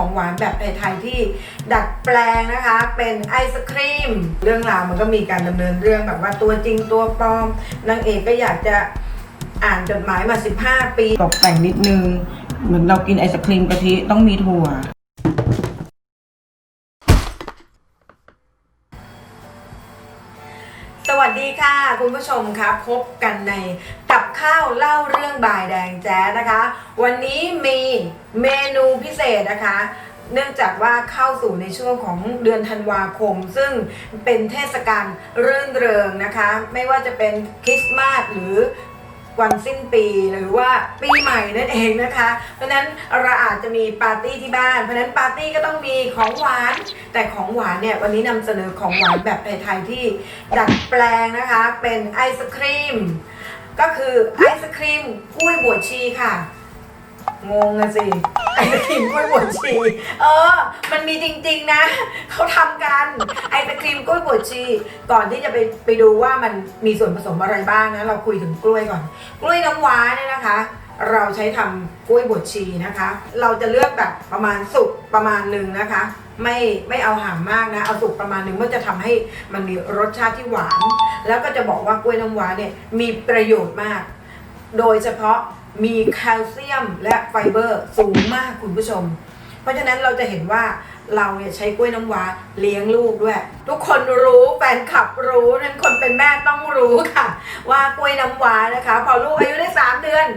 ของหวานแบบไทยๆที่ดัดแปลงนะคะ เป็นไอศครีม เรื่องราวมันก็มีการดำเนินเรื่องแบบว่าตัวจริงตัวปลอมนางเอกก็อยากจะอ่านจดหมายมา 15 ปี ตกแต่งนิดนึง เหมือนเรากินไอศครีมกะทิต้องมีถั่วสวัสดีค่ะ คุณผู้ชมครับพบกันใน กับข้าวเล่าเรื่องบ่ายแดงแจ๊สนะคะ วันนี้มีเมนูพิเศษนะคะ เนื่องจากว่าเข้าสู่ในช่วงของเดือนธันวาคม ซึ่งเป็นเทศกาลรื่นเริงนะคะ ไม่ว่าจะเป็นคริสต์มาสหรือวันสิ้นปีหรือว่าปีใหม่นั่นเองนะคะ เพราะนั้นเราอาจจะมีปาร์ตี้ที่บ้าน เพราะนั้นปาร์ตี้ก็ต้องมีของหวาน แต่ของหวานเนี่ยวันนี้นำเสนอของหวานแบบไทยๆที่ดัดแปลงนะคะ เป็นไอศครีม ก็คือไอศครีมกล้วยบวชชีค่ะ งงอะสิไอศครีมกล้วยบวชชี เออ มันมีจริงๆนะ เขาทำกันไอศครีมกล้วยบวชชี ก่อนที่จะไปไปดูว่ามันมีส่วนผสมอะไรบ้างนะ เราคุยถึงกล้วยก่อน กล้วยน้ำว้าเนี่ยนะคะ เราใช้ทำกล้วยบวชชีนะคะ เราจะเลือกแบบประมาณสุกประมาณหนึ่งนะคะ ไม่ไม่เอาห่างมากนะ เอาสุกประมาณหนึ่งเพื่อจะทำให้มันมีรสชาติที่หวาน แล้วก็จะบอกว่ากล้วยน้ำว้าเนี่ยมีประโยชน์มาก โดยเฉพาะมีแคลเซียมและไฟเบอร์สูงมากคุณผู้ชม เพราะฉะนั้นเราจะเห็นว่าเราเนี่ยใช้กล้วยน้ำว้าเลี้ยงลูกด้วย ทุกคนรู้แฟนคลับรู้นั้นคนเป็นแม่ต้องรู้ค่ะ ว่ากล้วยน้ำว้านะคะ พอลูกอายุได้ 3 เดือน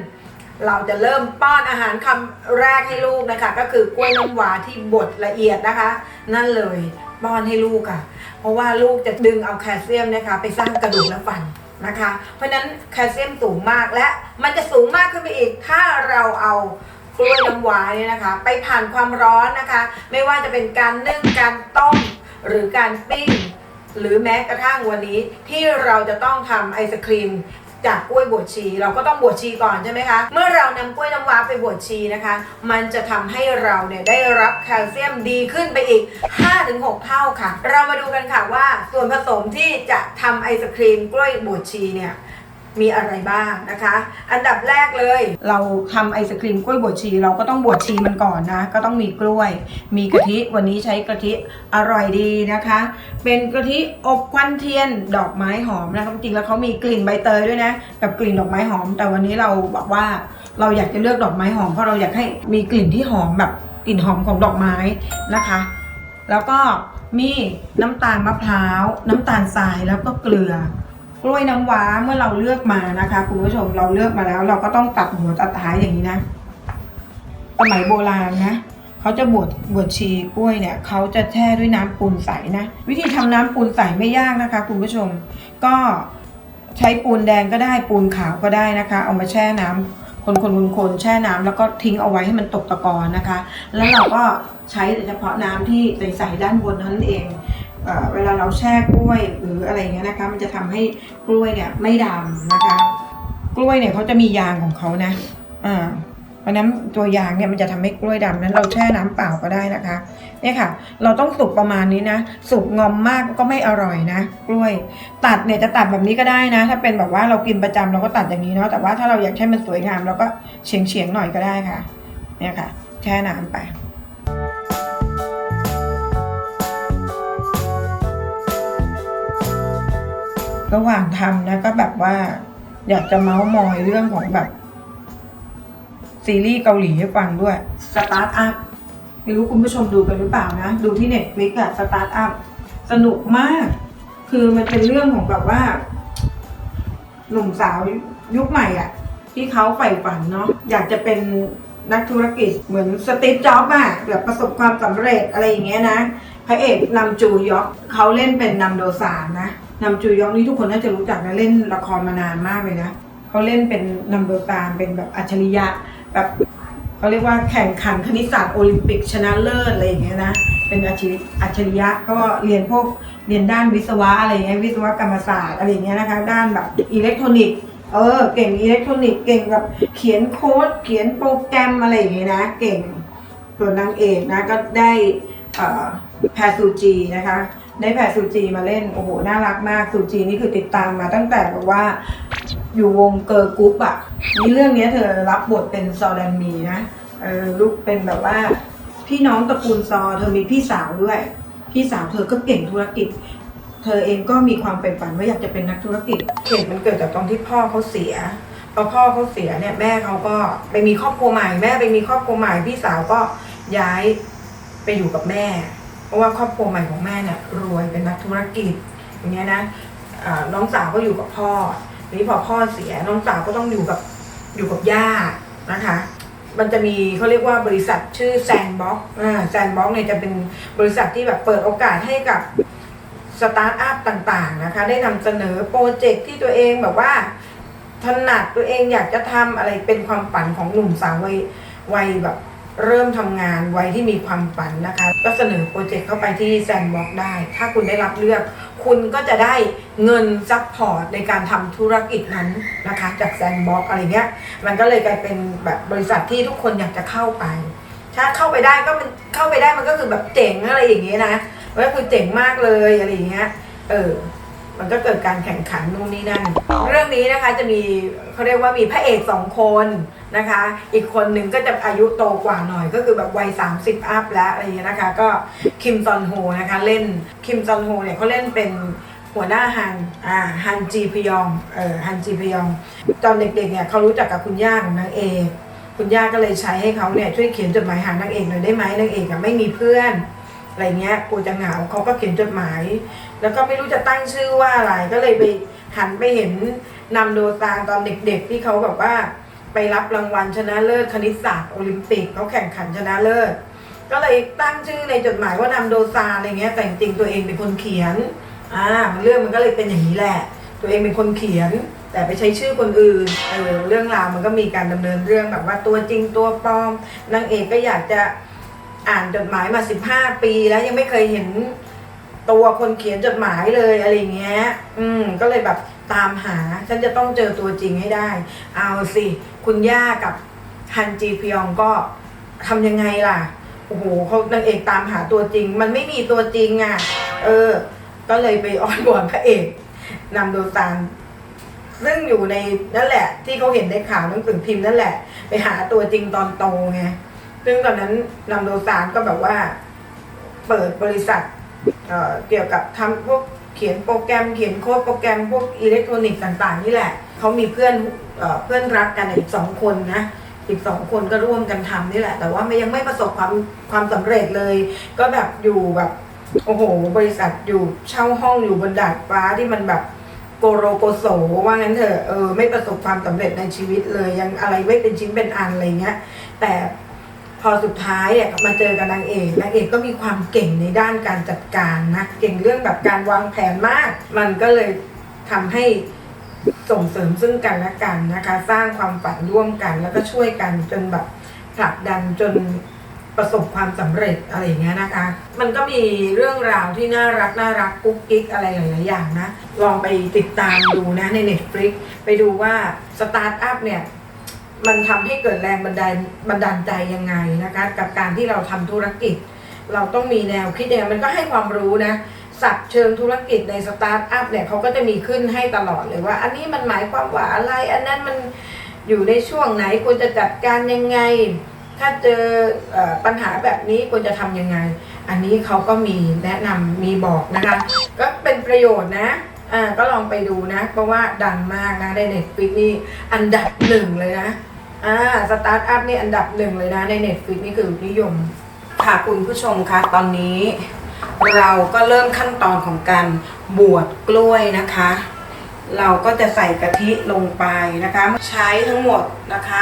เราจะเริ่มป้อนอาหารคำแรกให้ลูกนะคะ ก็คือกล้วยน้ำว้าที่บดละเอียดนะคะ นั่นเลยป้อนให้ลูกค่ะ เพราะว่าลูกจะดึงเอาแคลเซียมนะคะ ไปสร้างกระดูกและฟันนะคะ เพราะนั้นแคลเซียมสูงมากและมันจะสูงมากขึ้นไปอีกถ้าเราเอากล้วยน้ำว้าเนี่ยนะคะ ไปผ่านความร้อนนะคะ ไม่ว่าจะเป็นการนึ่งการต้มหรือการปิ้งหรือแม้กระทั่งวันนี้ที่เราจะต้องทำไอศครีม จากกล้วยบวชชี เราก็ต้องบวชชีก่อนใช่ไหมคะ เมื่อเรานำกล้วยน้ำว้าไปบวชชีนะคะ มันจะทำให้เราเนี่ยได้รับแคลเซียมดีขึ้นไปอีก 5-6 เท่าค่ะ เรามาดูกันค่ะว่าส่วนผสมที่จะทำไอศครีมกล้วยบวชชีเนี่ย มีอะไรบ้างนะคะ อันดับแรกเลย เราทำไอศครีมกล้วยบวชชี เราก็ต้องบวชชีมันก่อนนะ ก็ต้องมีกล้วย มีกะทิวันนี้ใช้กะทิอร่อยดีนะคะ เป็นกะทิอบควันเทียนดอกไม้หอมนะครับจริงแล้วเขามีกลิ่นใบเตยด้วยนะกับกลิ่นดอกไม้หอม แต่วันนี้เราบอกว่าเราอยากจะเลือกดอกไม้หอมเพราะเราอยากให้มีกลิ่นที่หอมแบบกลิ่นหอมของดอกไม้นะคะ แล้วก็มีน้ำตาลมะพร้าว น้ำตาลทรายแล้วก็เกลือ กล้วยน้ำว้าเมื่อเราเลือกมานะคะคุณผู้ชมเราเลือกมาแล้ว เราก็ต้องตัดหัวตัดท้ายอย่างนี้นะสมัยโบราณนะเขาจะบวชบวชชีกล้วยเนี่ยเขาจะแช่ด้วยน้ำปูนใสนะ วิธีทำน้ำปูนใสไม่ยากนะคะ คุณผู้ชม ก็ใช้ปูนแดงก็ได้ปูนขาวก็ได้นะคะ เอามาแช่น้ำคนคนคนคนแช่น้ำแล้วก็ทิ้งเอาไว้ให้มันตกตะกอนนะคะ แล้วเราก็ใช้แต่เฉพาะน้ำที่ใสๆด้านบนนั้นเอง เวลาเราแช่กล้วยหรืออะไรเงี้ยนะคะ มันจะทำให้กล้วยเนี่ยไม่ดำนะคะ กล้วยเนี่ยเขาจะมียางของเขานะอ่าเพราะนั้นตัวยางเนี่ยมันจะทำให้กล้วยดำนั้นเราแช่น้ำเปล่าก็ได้นะคะเนี่ยค่ะ เราต้องสุกประมาณนี้นะ สุกงอมมากก็ไม่อร่อยนะ กล้วย ตัดเนี่ยจะตัดแบบนี้ก็ได้นะ ถ้าเป็นแบบว่าเรากินประจำเราก็ตัดอย่างนี้เนาะแต่ว่าถ้าเราอยากให้มันสวยงามเราก็เฉียงเฉียงหน่อยก็ได้ค่ะ เนี่ยค่ะแช่น้ำไป ระหว่างทำนะก็แบบว่า อยากจะเมาส์มอยเรื่องของแบบ ซีรีส์เกาหลีให้ฟังด้วยสตาร์ทอัพไม่รู้คุณผู้ชมดูกันหรือเปล่านะ ดูที่เน็ตฟลิกอะสตาร์ทอัพสนุกมาก คือมันเป็นเรื่องของแบบว่า หนุ่มสาวยุคใหม่อะที่เขาใฝ่ฝันเนาะอยากจะเป็นนักธุรกิจเหมือนสตีฟจ็อบส์อะแบบประสบความสำเร็จอะไรอย่างเงี้ยนะพระเอกนำจูยอกเขาเล่นเป็นนำโดซานนะ นำจูยอกนี่ทุกคนน่าจะรู้จักนะเล่นละครมานานมากเลยนะเขาเล่นเป็นนำโดซานเป็นแบบอัจฉริยะแบบเขาเรียกว่าแข่งขันคณิตศาสตร์โอลิมปิกชนะเลิศอะไรอย่างเงี้ยนะเป็นอัจฉริอัจฉริยะก็เรียนพวกเรียนด้านวิศวะอะไรอย่างเงี้ยวิศวกรรมศาสตร์อะไรเงี้ยนะคะด้านแบบอิเล็กทรอนิกส์เออเก่งอิเล็กทรอนิกส์เก่งแบบเขียนโค้ดเขียนโปรแกรมอะไรอย่างเงี้ยนะเก่งส่วนนางเอกนะก็ได้แพรซูจีนะคะ ได้แพรซูจีมาเล่นโอ้โหน่ารักมากซูจีนี่คือติดตามมาตั้งแต่แบบว่า อยู่วงเกิร์ลกรุ๊ปอะนี่เรื่องนี้เธอรับบทเป็นซอแดนมีนะเออลูกเป็นแบบว่า พี่น้องตระกูลซอเธอมีพี่สาวด้วย พี่สาวเธอก็เก่งธุรกิจ เธอเองก็มีความใฝ่ฝันว่าอยากจะเป็นนักธุรกิจเหตุมันเกิดจากตอนที่พ่อเขาเสียพอพ่อเขาเสียเนี่ยแม่เขาก็ไปมีครอบครัวใหม่แม่ไปมีครอบครัวใหม่พี่สาวก็ย้ายไปอยู่กับแม่ ราะว่าครอบครัวใหม่ของแม่เนี่ยรวยเป็นนักธุรกิจอย่างเงี้ยนะน้องสาวก็อยู่กับพ่อทีนี้พอพ่อเสียน้องสาวก็ต้องอยู่กับอยู่กับย่านะคะ มันจะมีเขาเรียกว่าบริษัทชื่อแซนบ็อกอ่าแซนบ็อกเนี่ยจะเป็นบริษัทที่แบบเปิดโอกาสให้กับสตาร์ทอัพต่างๆนะคะ ได้นำเสนอโปรเจกต์ที่ตัวเองแบบว่าถนัดตัวเองอยากจะทำอะไรเป็นความฝันของหนุ่มสาววัยวัยแบบ เริ่มทำงานวัยที่มีความฝันนะคะ ก็เสนอโปรเจกต์เข้าไปที่แซนบ็อกได้ ถ้าคุณได้รับเลือก คุณก็จะได้เงินซัพพอร์ตในการทำธุรกิจนั้นนะคะ จากแซนบ็อกอะไรเงี้ย มันก็เลยกลายเป็นแบบบริษัทที่ทุกคนอยากจะเข้าไป ถ้าเข้าไปได้ก็มันเข้าไปได้มันก็คือแบบเจ๋งอะไรอย่างเงี้ยนะก็คือเจ๋งมากเลยอะไรอย่างเงี้ย เออ มันก็เกิดการแข่งขันนู่นนี่นั่น เรื่องนี้นะคะจะมีเขาเรียกว่ามีพระเอกสองคน นะคะ อีกคนหนึ่งก็จะอายุโตกว่าหน่อยก็คือแบบวัย 30 อัพแล้วอะไรเงี้ยนะคะ ก็คิมซอนโฮนะคะเล่นคิมซอนโฮเนี่ยเขาเล่นเป็นหัวหน้าฮันอ่าฮันจีพยองเออฮันจีพยอง ตอนเด็กๆเนี่ยเขารู้จักกับคุณย่าของนางเอกคุณย่าก็เลยใช้ให้เขาเนี่ยช่วยเขียนจดหมายหานางเอกหน่อยได้ไหมนางเอกอะไม่มีเพื่อนอะไรเงี้ยกูจะเหงาเขาก็เขียนจดหมาย แล้วก็ไม่รู้จะตั้งชื่อว่าอะไรก็เลยไปหันไปเห็นนำโดตาตอนเด็กๆที่เขาแบบว่า ไปรับรางวัลชนะเลิศคณิตศาสตร์โอลิมปิกเขาแข่งขันชนะเลิศ ก็เลยตั้งชื่อในจดหมายว่านำโดซาอะไรเงี้ยแต่จริงๆตัวเองเป็นคนเขียนอ่าเรื่องมันก็เลยเป็นอย่างนี้แหละ ตัวเองเป็นคนเขียน แต่ไปใช้ชื่อคนอื่นเออเรื่องราวมันก็มีการดำเนินเรื่องแบบว่าตัวจริงตัวปลอมนางเอกก็อยากจะอ่านจดหมายมา 15 ปีแล้วยังไม่เคยเห็นตัวคนเขียนจดหมายเลยอะไรเงี้ย อืม ก็เลยแบบตามหา ฉันจะต้องเจอตัวจริงให้ได้ เอาสิ คุณย่ากับฮันจีพยองก็ทำยังไงล่ะ โอ้โหเขานางเอกตามหาตัวจริง มันไม่มีตัวจริงอะ เออ ก็เลยไปอ้อนวอนพระเอกนำโดซานซึ่งอยู่ในนั่นแหละ ที่เขาเห็นในข่าวหนังสือพิมพ์นั่นแหละ ไปหาตัวจริงตอนโตไงซึ่งตอนนั้นนำโดซานก็แบบว่า เปิดบริษัทเเกี่ยวกับทำพวกเขียนโปรแกรมเขียนโค้ดโปรแกรมพวกอิเล็กทรอนิกส์ต่าง ๆ นี่แหละ เขามีเพื่อนเอเพื่อนรักกันอีกสองคนนะอีกสองคนก็ร่วมกันทำนี่แหละ แต่ว่ามันยังไม่ประสบความความสำเร็จเลย ก็แบบอยู่แบบโอ้โห บริษัทอยู่เช่าห้องอยู่บนดาดฟ้าที่มันแบบโกโรโกโสว่างั้นเถอะเออไม่ประสบความสำเร็จในชีวิตเลยยังอะไรไม่เป็นชิ้นเป็นอันอะไรเงี้ย แต่พอสุดท้ายอะมาเจอกับนางเอกนางเอกก็มีความเก่งในด้านการจัดการนะเก่งเรื่องแบบการวางแผนมาก มันก็เลยทำให้ ส่งเสริมซึ่งกันและกันนะคะ สร้างความฝันร่วมกัน แล้วก็ช่วยกันจนแบบผลักดันจนประสบความสำเร็จอะไรอย่างเงี้ยนะคะ มันก็มีเรื่องราวที่น่ารักน่ารักกุ๊กกิ๊กอะไรหลายๆอย่างนะ ลองไปติดตามดูนะใน Netflix ไปดูว่าสตาร์ทอัพเนี่ยมันทำให้เกิดแรงบันดาลบันดาลใจยังไงนะคะ กับการที่เราทำธุรกิจ เราต้องมีแนวคิดยังไงมันก็ให้ความรู้นะ สับเชิงธุรกิจในสตาร์ทอัพเนี่ยเขาก็จะมีขึ้นให้ตลอดเลยว่า อันนี้มันหมายความว่าอะไร อันนั้นมันอยู่ในช่วงไหนควรจะจัดการยังไง ถ้าเจอออปัญหาแบบนี้ควรจะทำยังไง อันนี้เขาก็มีแนะนำมีบอกนะคะ ก็เป็นประโยชน์นะอ่าก็ลองไปดูนะ เพราะว่าดังมากนะในเน็ตฟิกนี่อันดับหนึ่งเลยนะอ่าสตาร์ทอัพนี่อันดับหนึ่งเลยนะในเน็ตฟิกนี่คือนิยมค่ะคุณผู้ชมคะตอนนี้ เราก็เริ่มขั้นตอนของการบวชกล้วยนะคะ เราก็จะใส่กะทิลงไปนะคะ ใช้ทั้งหมดนะคะ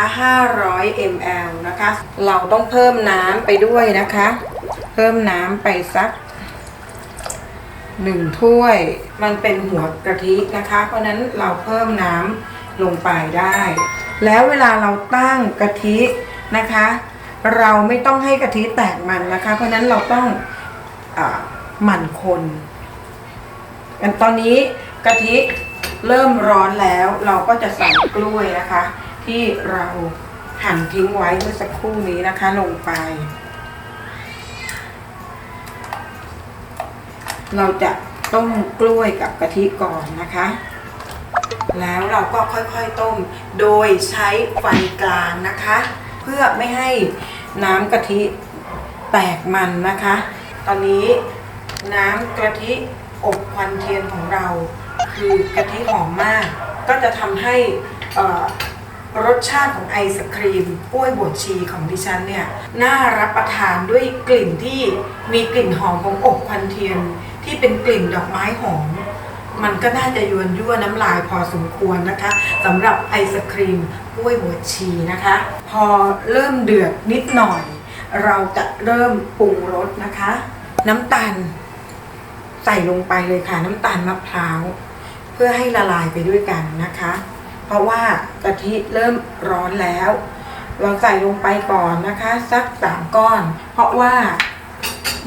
500 ml นะคะ เราต้องเพิ่มน้ำไปด้วยนะคะ เพิ่มน้ำไปสักหนึ่งถ้วย มันเป็นหัวกะทินะคะ เพราะนั้นเราเพิ่มน้ำลงไปได้ แล้วเวลาเราตั้งกะทินะคะ เราไม่ต้องให้กะทิแตกมันนะคะ เพราะนั้นเราต้อง หมั่นคนอันตอนนี้กะทิเริ่มร้อนแล้ว เราก็จะใส่กล้วยนะคะ ที่เราหั่นทิ้งไว้เมื่อสักครู่นี้นะคะลงไป เราจะต้มกล้วยกับกะทิก่อนนะคะ แล้วเราก็ค่อยๆต้มโดยใช้ไฟกลางนะคะ เพื่อไม่ให้น้ำกะทิแตกมันนะคะ ตอนนี้น้ำกะทิอบควันเทียนของเรา คือกะทิหอมมาก ก็จะทำให้รสชาติของไอศครีมกล้วยบวชชีของดิฉันเนี่ยน่ารับประทานด้วยกลิ่นที่มีกลิ่นหอมของอบควันเทียน ที่เป็นกลิ่นดอกไม้หอม มันก็น่าจะยวนยั่วน้ำลายพอสมควรนะคะสำหรับไอศครีมกล้วยบวชชีนะคะ พอเริ่มเดือดนิดหน่อย เราจะเริ่มปรุงรสนะคะ น้ำตาล ใส่ลงไปเลยค่ะ น้ำตาลมะพร้าว เพื่อให้ละลายไปด้วยกันนะคะ เพราะว่ากะทิเริ่มร้อนแล้ว เราใส่ลงไปก่อนนะคะ สักสามก้อน เพราะว่า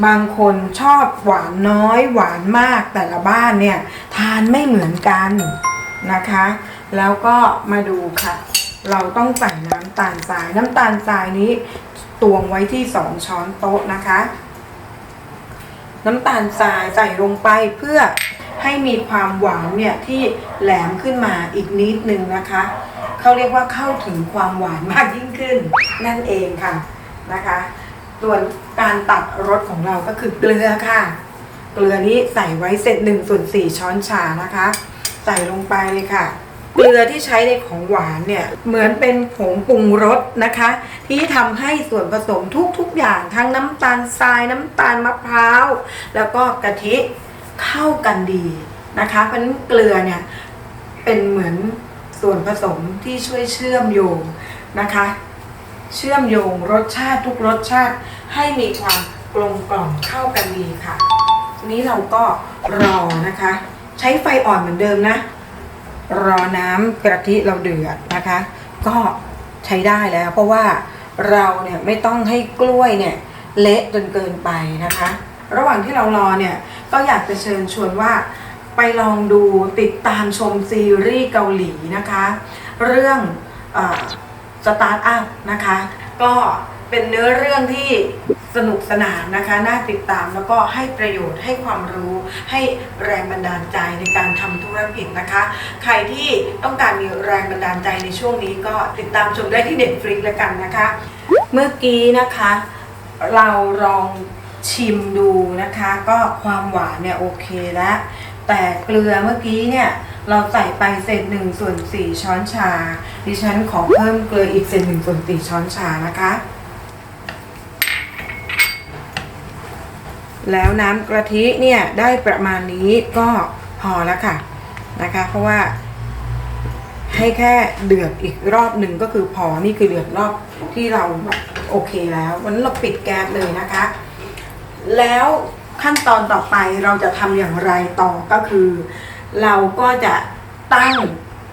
บางคนชอบหวานน้อยหวานมากแต่ละบ้านเนี่ยทานไม่เหมือนกันนะคะ แล้วก็มาดูค่ะ เราต้องใส่น้ำตาลทราย น้ำตาลทรายนี้ตวงไว้ที่สองช้อนโต๊ะนะคะ น้ำตาลทรายใส่ลงไปเพื่อให้มีความหวานเนี่ยที่แหลมขึ้นมาอีกนิดนึงนะคะเขาเรียกว่าเข้าถึงความหวานมากยิ่งขึ้น นั่นเองค่ะนะคะส่วนการตัดรสของเราก็คือเกลือค่ะ เกลือนี้ใส่ไว้เสร็จ1ส่วน4ช้อนชานะคะ ใส่ลงไปเลยค่ะ เกลือที่ใช้ในของหวานเนี่ยเหมือนเป็นผงปรุงรสนะคะ ที่ทำให้ส่วนผสมทุกๆอย่างทั้งน้ำตาลทรายน้ำตาลมะพร้าว แล้วก็กะทิเข้ากันดีนะคะเพราะฉะนั้นเกลือเนี่ยเป็นเหมือนส่วนผสมที่ช่วยเชื่อมโยงนะคะ เชื่อมโยงรสชาติทุกรสชาติให้มีความกลมกล่อมเข้ากันดีค่ะทีนี้เราก็รอนะคะ ใช้ไฟอ่อนเหมือนเดิมนะ รอน้ำกะทิเราเดือดนะคะ ก็ใช้ได้แล้ว เพราะว่าเราเนี่ยไม่ต้องให้กล้วยเนี่ยเละจนเกินไปนะคะ ระหว่างที่เรารอเนี่ยก็อยากจะเชิญชวนว่าไปลองดูติดตามชมซีรีส์เกาหลีนะคะ เรื่องสตาร์ทอัพนะคะ ก็ เป็นเนื้อเรื่องที่สนุกสนานนะคะน่าติดตามแล้วก็ให้ประโยชน์ให้ความรู้ให้แรงบันดาลใจในการทำธุรกิจนะคะ ใครที่ต้องการมีแรงบันดาลใจในช่วงนี้ก็ติดตามชมได้ที่เด็ดฟลิกแล้วกันนะคะ เมื่อกี้นะคะ เราลองชิมดูนะคะ ก็ความหวานเนี่ยโอเคแล้วแต่เกลือเมื่อกี้เนี่ยเราใส่ไปเศษหนึ่งส่วนสี่ช้อนชา ดิฉันขอเพิ่มเกลืออีกเศษหนึ่งส่วนสี่ช้อนชานะคะ แล้วน้ำกะทิเนี่ยได้ประมาณนี้ก็พอแล้วค่ะนะคะ เพราะว่าให้แค่เดือดอีกรอบหนึ่งก็คือพอนี่คือเดือดรอบที่เราโอเคแล้ว วันนั้เราปิดแก๊สเลยนะคะ แล้วขั้นตอนต่อไปเราจะทำอย่างไรต่อก็คือ เราก็จะตั้ง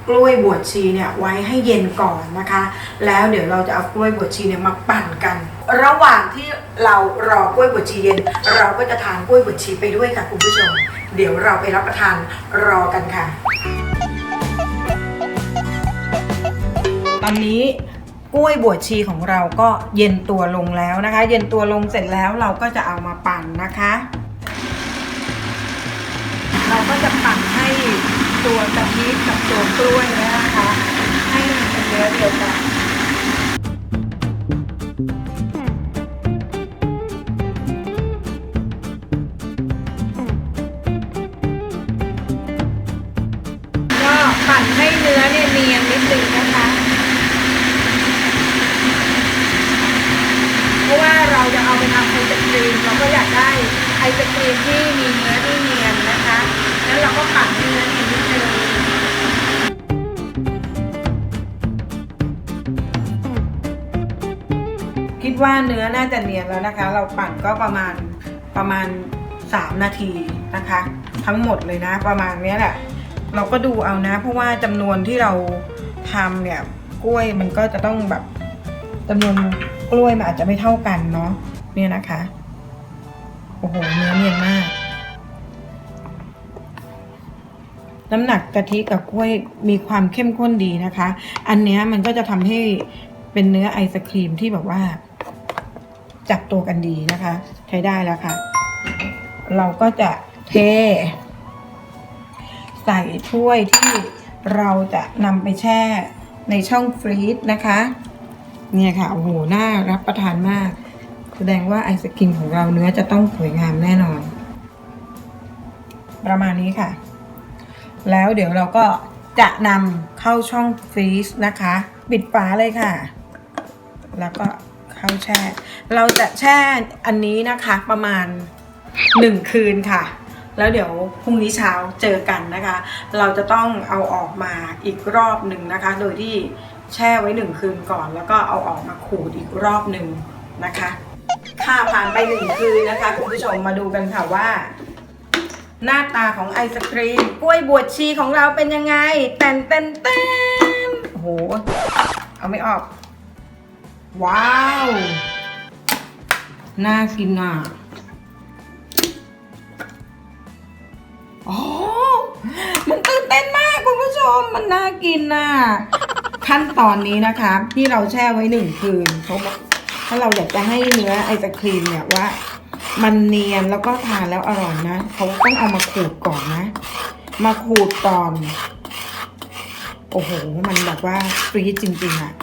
กล้วยบวชชีเนี่ยไว้ให้เย็นก่อนนะคะ แล้วเดี๋ยวเราจะเอากล้วยบวชชีเนี่ยมาปั่นกัน ระหว่างที่เรารอกล้วยบวชชีเย็น เราก็จะทานกล้วยบวชชีไปด้วยค่ะคุณผู้ชม เดี๋ยวเราไปรับประทานรอกันค่ะ ตอนนี้กล้วยบวชชีของเราก็เย็นตัวลงแล้วนะคะ เย็นตัวลงเสร็จแล้วเราก็จะเอามาปั่นนะคะ เราก็จะปั่นให้ ตัวกะทิกับตัวกล้วยนะคะ ให้มันเป็นเนื้อเดียวกันก็ปั่นให้เนื้อเนี่ยเนียนนิดนึงนะคะ เพราะว่าเราจะเอาไปทำไอศครีมเราก็อยากได้ไอศครีมที่มีเนื้อที่เนียนนะคะ แล้วเราก็ปั่นให้เนื้อเนียน ว่าเนื้อน่าจะเนียนแล้วนะคะ เราปั่นก็ประมาณประมาณ 3 นาทีนะคะ ทั้งหมดเลยนะ ประมาณเนี้ยแหละ เราก็ดูเอานะ เพราะว่าจำนวนที่เราทำเนี่ยกล้วยมันก็จะต้องแบบจำนวนกล้วยมันอาจจะไม่เท่ากันเนาะเนี่ยนะคะ โอ้โหเนื้อเนียนมาก น้ำหนักกะทิกับกล้วยมีความเข้มข้นดีนะคะ อันเนี้ยมันก็จะทำให้เป็นเนื้อไอศครีมที่แบบว่า จับตัวกันดีนะคะ ใช้ได้แล้วค่ะ เราก็จะเท ใส่ถ้วยที่เราจะนำไปแช่ในช่องฟรีซนะคะ เนี่ยค่ะโอ้โหน่ารับประทานมาก แสดงว่าไอศกรีมของเราเนื้อจะต้องสวยงามแน่นอน ประมาณนี้ค่ะ แล้วเดี๋ยวเราก็จะนำเข้าช่องฟรีซนะคะ ปิดฝาเลยค่ะ แล้วก็เข้าแช่ เราจะแช่อันนี้นะคะประมาณ 1 คืนค่ะ แล้วเดี๋ยวพรุ่งนี้เช้าเจอกันนะคะ เราจะต้องเอาออกมาอีกรอบหนึ่งนะคะ โดยที่แช่ไว้ 1 คืนก่อน แล้วก็เอาออกมาขูดอีกรอบหนึ่งนะคะค่ะผ่านไปหนึ่งคืนนะคะคุณผู้ชมมาดูกันค่ะว่า หน้าตาของไอศครีมกล้วยบวชชีของเราเป็นยังไงแตนเต้นเต้นโอ้โห เอาไม่ออก ว้าว น่ากินอะโอ้มันตื่นเต้นมากคุณผู้ชม มันน่ากินน่ะ ขั้นตอนนี้นะคะที่เราแช่ไว้หนึ่งคืนเขาบอกถ้าเราอยากจะให้เนื้อไอศครีมเนี่ยว่า มันเนียนแล้วก็ทานแล้วอร่อยนะเขาต้องเอามาขูดก่อนนะ มาขูดก่อน โอ้โห มันแบบว่าฟรีจริงๆอะ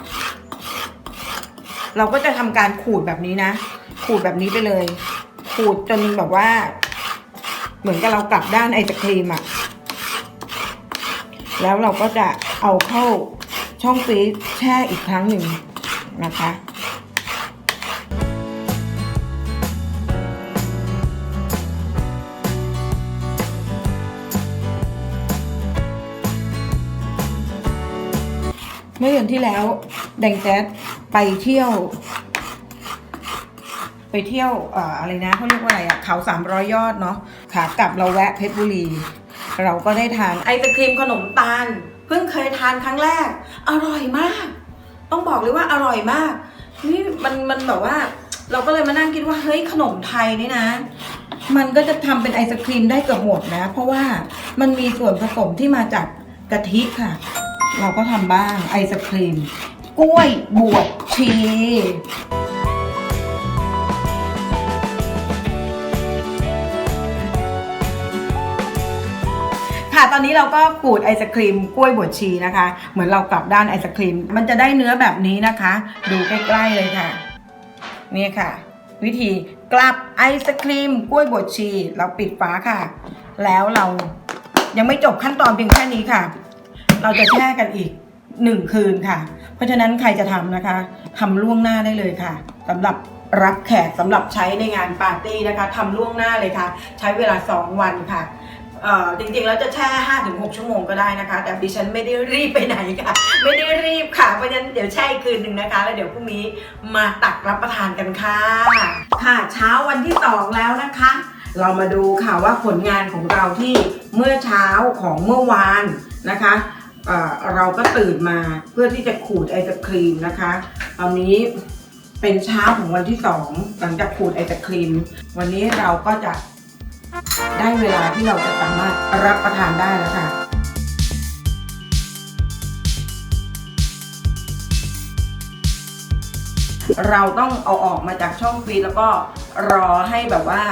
เราก็จะทำการขูดแบบนี้นะ ขูดแบบนี้ไปเลย ขูดจนแบบว่า เหมือนกับเรากลับด้านไอศครีมอะแล้วเราก็จะเอาเข้าช่องฟรีซแช่อีกครั้งหนึ่งนะคะเมื่อเดือนที่แล้วแดงแจ๊ดไปเที่ยว ไปเที่ยวออะไรนะเขาเรียกว่าอะไรอะเขาสามร้อยยอดเนาะขากลับเราแวะเพชรบุรี เราก็ได้ทานไอศครีมขนมตาลเพิ่งเคยทานครั้งแรก อร่อยมาก ต้องบอกเลยว่าอร่อยมากนี่มันมันแบบว่า เราก็เลยมานั่งคิดว่าเฮ้ยขนมไทยนี่นะ มันก็จะทำเป็นไอศครีมได้เกือบหมดนะ เพราะว่ามันมีส่วนผสมที่มาจากกะทิค่ะ เราก็ทำบ้างไอศครีมกล้วยบวชชี ค่ะ ตอนนี้เราก็ขูดไอศครีมกล้วยบวชชีนะคะ เหมือนเรากลับด้านไอศครีม มันจะได้เนื้อแบบนี้นะคะ ดูใกล้ๆเลยค่ะ นี่ค่ะ วิธีกลับไอศครีมกล้วยบวชชี เราปิดฝาค่ะ แล้วเรายังไม่จบขั้นตอนเพียงแค่นี้ค่ะ เราจะแช่กันอีกหนึ่งคืนค่ะ เพราะฉะนั้นใครจะทำนะคะทำล่วงหน้าได้เลยค่ะสำหรับรับแขกสำหรับใช้ในงานปาร์ตี้นะคะทำล่วงหน้าเลยค่ะ ใช้เวลา 2 วันค่ะ จริงๆแล้วจะแช่ 5-6 ชั่วโมงก็ได้นะคะ แต่ดิฉันไม่ได้รีบไปไหนค่ะ ไม่ได้รีบค่ะ เพราะฉะนั้นเดี๋ยวแช่อีกคืนหนึ่งนะคะ แล้วเดี๋ยวพรุ่งนี้มาตักรับประทานกันค่ะ ค่ะเช้าวันที่ 2 แล้วนะคะ เรามาดูค่ะว่าผลงานของเราที่เมื่อเช้าของเมื่อวานนะคะเเราก็ตื่นมาเพื่อที่จะขูดไอศครีมนะคะตอนนี้เป็นเช้าของวันที่ 2 หลังจากขูดไอศครีม วันนี้เราก็จะ ได้เวลาที่เราจะสามารถรับประทานได้แล้วค่ะเราต้องเอาออกมาจากช่องฟรีแล้วก็รอให้แบบว่า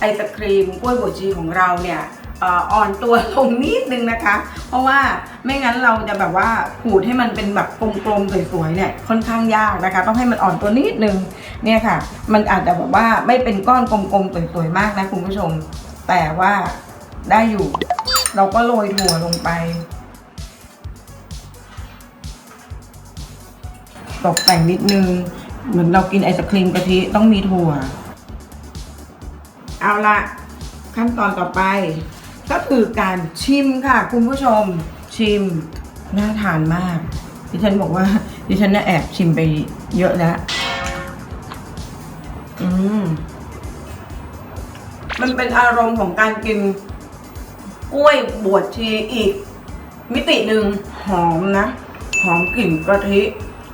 ไอศครีมกล้วยบวชีของเราเนี่ย อ่อนตัวลงนิดนึงนะคะ เพราะว่าไม่งั้นเราจะแบบว่าขูดให้มันเป็นแบบกลมๆสวยๆเนี่ยค่อนข้างยากนะคะ ต้องให้มันอ่อนตัวนิดนึงเนี่ยค่ะ มันอาจจะแบบว่าไม่เป็นก้อนกลมๆสวยๆมากนะคุณผู้ชม แต่ว่าได้อยู่ เราก็โรยถั่วลงไปตกแต่งนิดนึง เหมือนเรากินไอศครีมกะทิต้องมีถั่ว เอาละขั้นตอนต่อไป ก็คือการชิมค่ะ คุณผู้ชมชิมน่าทานมาก ดิฉันบอกว่า ดิฉันน่ะแอบชิมไปเยอะแล้ว อืม มันเป็นอารมณ์ของการกินกล้วยบวชชีอีก มิติหนึ่งหอมนะ หอมกลิ่นกะทิ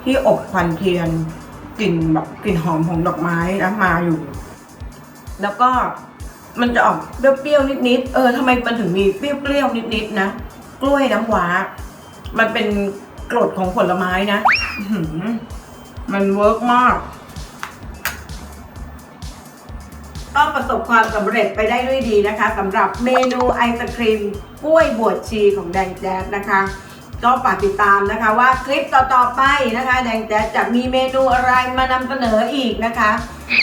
ที่อบควันเทียนกลิ่นแบบกลิ่นหอมของดอกไม้นะมาอยู่ แล้วก็ มันจะออกเปรี้ยวๆนิดๆ เออทำไมมันถึงมีเปรี้ยวๆนิดๆนะ กล้วยน้ำว้า มันเป็นกรดของผลไม้นะมันเวิร์กมากก็ประสบความสำเร็จไปได้ด้วยดีนะคะสำหรับเมนูไอศครีมกล้วยบวชชีของแดงแจ๊ดนะคะ ก็ฝากติดตามนะคะว่าคลิปต่อๆไปนะคะ แดงแจ๊จะมีเมนูอะไรมานำเสนออีกนะคะ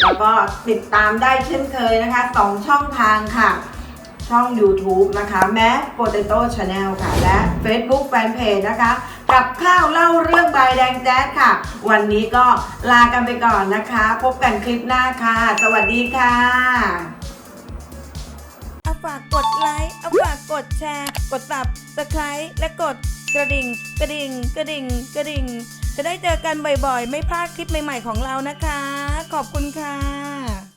แล้วก็ติดตามได้เช่นเคยนะคะสองช่องทางค่ะ ช่อง YouTube นะคะ Mac Potato Channel ค่ะ และ Facebook Fanpage นะคะ กับข้าวเล่าเรื่องใบแดงแจ๊สค่ะ วันนี้ก็ลากันไปก่อนนะคะ พบกันคลิปหน้าค่ะ สวัสดีค่ะเอาฝากกดไลค์เอาฝากกดแชร์ กดสับสไครต์และกด กระดิ่ง กระดิ่ง กระดิ่ง กระดิ่ง จะได้เจอกันบ่อยๆ ไม่พลาดคลิปใหม่ๆของเรานะคะ ขอบคุณค่ะ